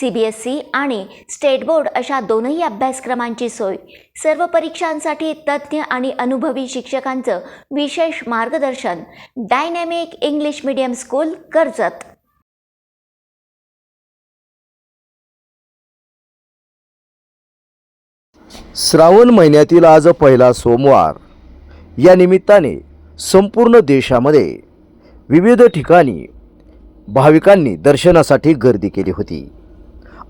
C B S C आणि state board अशा दोनही अभ्यासक्रमांची सोय. सर्व परीक्षांसाठी तज्ज्ञ आणि अनुभवी शिक्षकांचं विशेष मार्गदर्शन. Dynamic English medium school Karjat. Shravan महिन्यातील आज पहिला सोमवार. या निमित्ताने संपूर्ण देशामध्ये विविध ठिकाणी भाविकांनी दर्शनासाठी गर्दी केली होती.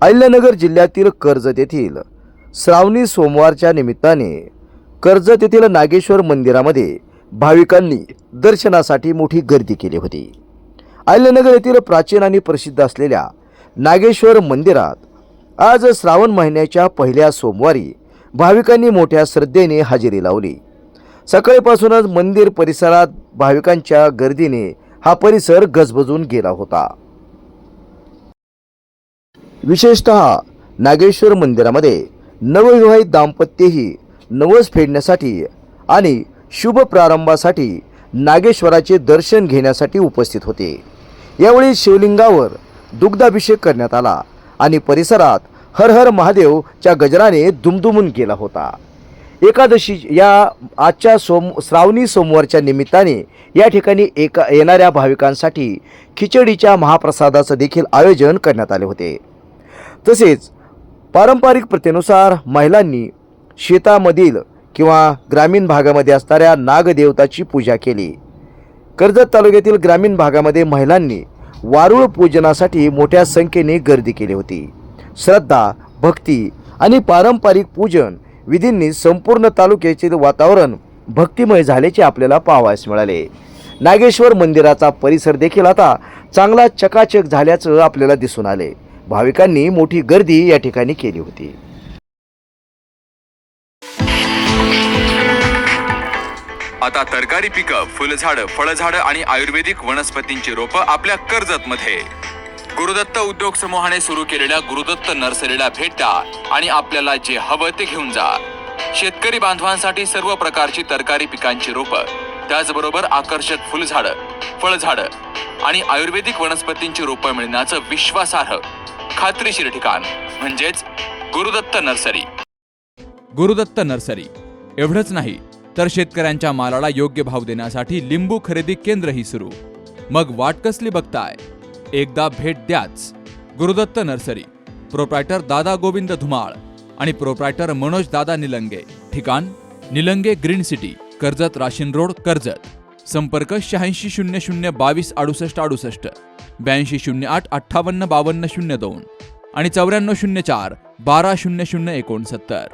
अहिल्यानगर जिल्ह्यातील कर्जत येथील श्रावणी सोमवारच्या निमित्ताने कर्जत येथील नागेश्वर मंदिरामध्ये भाविकांनी दर्शनासाठी मोठी गर्दी केली होती. अहिल्यानगर येथील प्राचीन आणि प्रसिद्ध असलेल्या नागेश्वर मंदिरात आज श्रावण महिन्याच्या पहिल्या सोमवारी भाविकांनी मोठ्या श्रद्धेने हजेरी लावली. सकाळीपासूनच मंदिर परिसरात भाविकांच्या गर्दीने हा परिसर गजबजून गेला होता. विशेषतः नागेश्वर मंदिरामध्ये नवविवाहित दाम्पत्यही नवस फेडण्यासाठी आणि शुभ प्रारंभासाठी नागेश्वराचे दर्शन घेण्यासाठी उपस्थित होते. यावेळी शिवलिंगावर दुग्धाभिषेक करण्यात आला आणि परिसरात हर हर महादेवच्या गजराने दुमदुमून गेला होता. एकादशी या आजच्या सोम श्रावणी सोमवारच्या निमित्ताने या ठिकाणी एका येणाऱ्या भाविकांसाठी खिचडीच्या महाप्रसादाचं देखील आयोजन करण्यात आले होते. तसेच पारंपरिक प्रथेनुसार महिलांनी शेतामधील किंवा ग्रामीण भागामध्ये असणाऱ्या नागदेवताची पूजा केली. कर्जत तालुक्यातील ग्रामीण भागामध्ये महिलांनी वारुळ पूजनासाठी मोठ्या संख्येने गर्दी केली होती. श्रद्धा भक्ती आणि पारंपरिक पूजन विधींनी संपूर्ण तालुक्याचे वातावरण भक्तिमय झाल्याचे आपल्याला पाहावयास मिळाले. नागेश्वर मंदिराचा परिसर देखील आता चांगला चकाचक झाल्याचं आपल्याला दिसून आले. भाविकांनी मोठी गर्दी या ठिकाणी केली होती. आता तरकारी पिकं फुलझाडं फळझाडं आणि आयुर्वेदिक वनस्पतींची रोपं आपल्या कर्जत मध्ये गुरुदत्त उद्योग समूहाने सुरू केलेल्या गुरुदत्त नर्सरीला भेट द्या आणि आपल्याला जे हवं ते घेऊन जा. शेतकरी बांधवांसाठी सर्व प्रकारची तरकारी पिकांची रोपं त्याचबरोबर आकर्षक फुलझाडं फळझाडं आणि आयुर्वेदिक वनस्पतींची रोपं मिळण्याचं विश्वासार्ह. खात्रीशीर ठिकाण म्हणजेच गुरुदत्त नर्सरी. गुरुदत्त नर्सरी. एवढंच नाही तर शेतकऱ्यांच्या मालाला योग्य भाव देण्यासाठी लिंबू खरेदी केंद्रही सुरू. मग वाट कसली बघताय? एकदा भेट द्याच. गुरुदत्त नर्सरी. प्रोप्रायटर दादा गोविंद धुमाळ आणि प्रोप्रायटर मनोज दादा निलंगे. ठिकाण Nilange green city Karjat Rashin road Karjat. संपर्क शहाऐंशी शून्य शून्य बावीस अडुसष्ट अडुसष्ट. ब्याऐंशी शून्य आठ अठ्ठावन्न बावन्न शून्य दोन आणि चौऱ्याण्णव शून्य चार बारा शून्य शून्य एकोणसत्तर.